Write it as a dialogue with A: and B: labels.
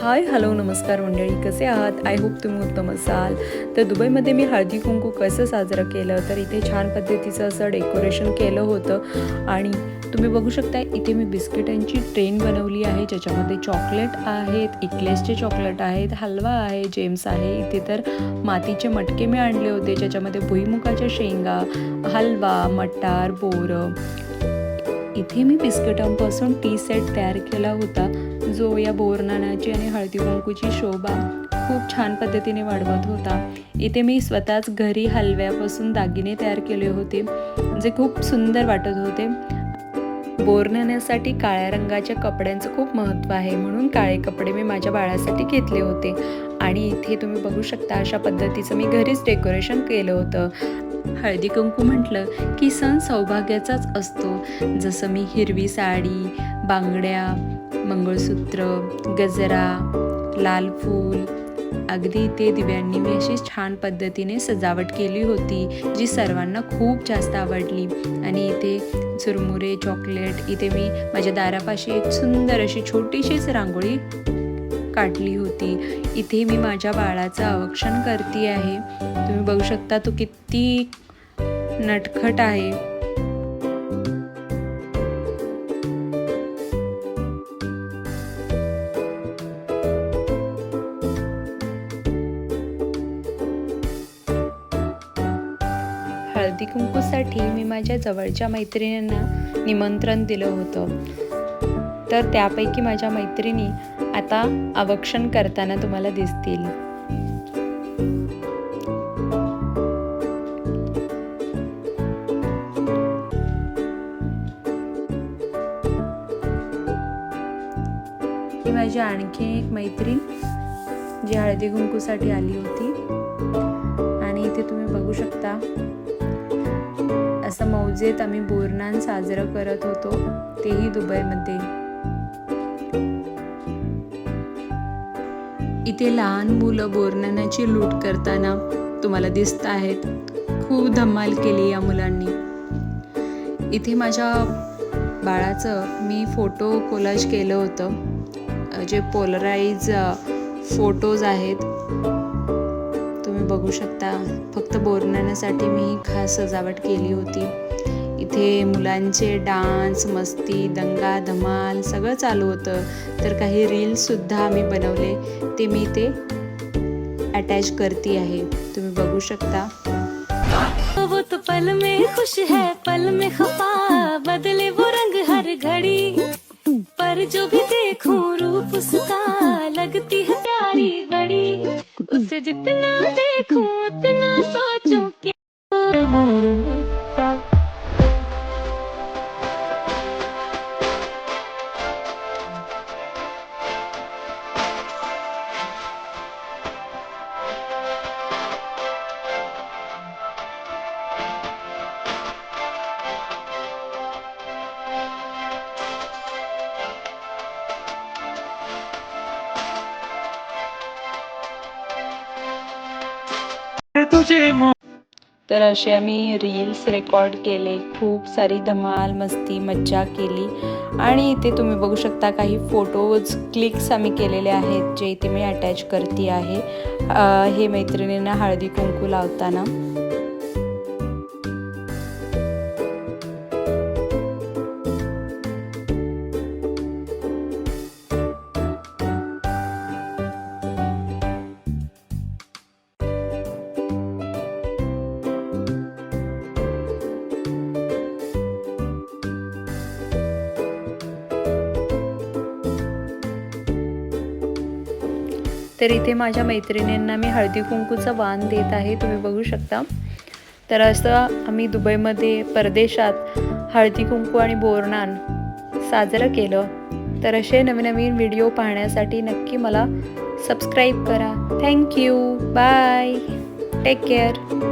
A: Hi hello नमस्कार मंडळी कसे आहात? आय होप तुम्ही उत्तम असाल. तर दुबईमध्ये मी हळदी कुंकू कसं साजरं केलं? तर इथे छान पद्धतीचं असं डेकोरेशन केलं होतं. आणि तुम्ही बघू शकता इथे मी बिस्किटांची ट्रेन बनवली आहे ज्याच्यामध्ये चॉकलेट आहेत इकलेसचे चॉकलेट आहेत हलवा आहे जेम्स आहे. इथे तर मातीचे मटके मी आणले होते ज्याच्यामध्ये भुईमुगाच्या शेंगा हलवा मटार बोरं इथे मी बिस्किटांपासून टी सेट तयार केला होता जो या बोरनाण्याची आणि हळदी कुंकूची शोभा खूप छान पद्धतीने वाढवत होता. इथे मी स्वतःच घरी हलव्यापासून दागिने तयार केले होते जे खूप सुंदर वाटत होते. बोरनाण्यासाठी काळ्या रंगाच्या कपड्यांचं खूप महत्त्व आहे. म्हणून काळे कपडे मी माझ्या बाळासाठी घेतले होते. आणि इथे तुम्ही बघू शकता अशा पद्धतीचं मी घरीच डेकोरेशन केलं होतं. हळदी कुंकू म्हटलं की सण सौभाग्याचाच असतो. जसं मी हिरवी साडी बांगड्या मंगळसूत्र गजरा लाल फूल अगदी ते दिव्यांनी मी अशी छान पद्धतीने सजावट केली होती जी सर्वांना खूप जास्त आवडली. आणि इथे चुरमुरे चॉकलेट इथे मी माझ्या दारापाशी एक सुंदर अशी छोटीशीच रांगोळी काढली होती. इथे मी माझ्या बाळाचं अवक्षण करते आहे तुम्ही बघू शकता तो किती नटखट आहे. हळदी कुंकूसाठी मी माझ्या जवळच्या मैत्रिणींना निमंत्रण दिलं होतं. तर त्यापैकी माझ्या मैत्रिणी आता अवक्षण करताना तुम्हाला दिसतील. ही माझी आणखी एक मैत्रीण जी हळदी कुंकूसाठी आली होती. आणि इथे तुम्ही बघू शकता असं मौजेत आम्ही बोरनान साजरं करत होतो तेही दुबईमध्ये. इथे लहान मुलं बोरनानाची लूट करताना तुम्हाला दिसत आहेत. खूप धमाल केली या मुलांनी. इथे माझ्या बाळाचं मी फोटो कोलाज केलं होतं. जे पोलराईज फोटोज आहेत बघू शकता. फक्त बोरण्यासाठी मी खास सजावट केली होती. इथे मुलांचे डान्स मस्ती दंगा धमाल सगळं चालू होतं. तर काही रील्ससुद्धा आम्ही बनवले. ते मी ते अटॅच करते आहे. तुम्ही बघू शकता.
B: वो तो पल में खुश है पल में खफा बदले वो रंग हर घड़ी। पर जो भी देखूं रूप उसका लगती है प्यारी उसे जितना देखूं उतना
A: तर असे आम्ही रील्स रेकॉर्ड केले. खूप सारी धमाल मस्ती मज्जा केली. आणि इथे तुम्ही बघू शकता काही फोटोज क्लिक्स आम्ही केलेले आहेत जे इथे मी अटॅच करते आहे. हे मैत्रिणींना हळदी कुंकू लावताना. तर इथे माझ्या मैत्रिणींना मी हळदी कुंकूचं वाण देत आहे तुम्ही बघू शकता. तर असं आम्ही दुबईमध्ये परदेशात हळदी कुंकू आणि बोरनान साजरं केलं. तर असे नवीन नवीन व्हिडिओ पाहण्यासाठी नक्की मला सबस्क्राईब करा. Thank you bye take care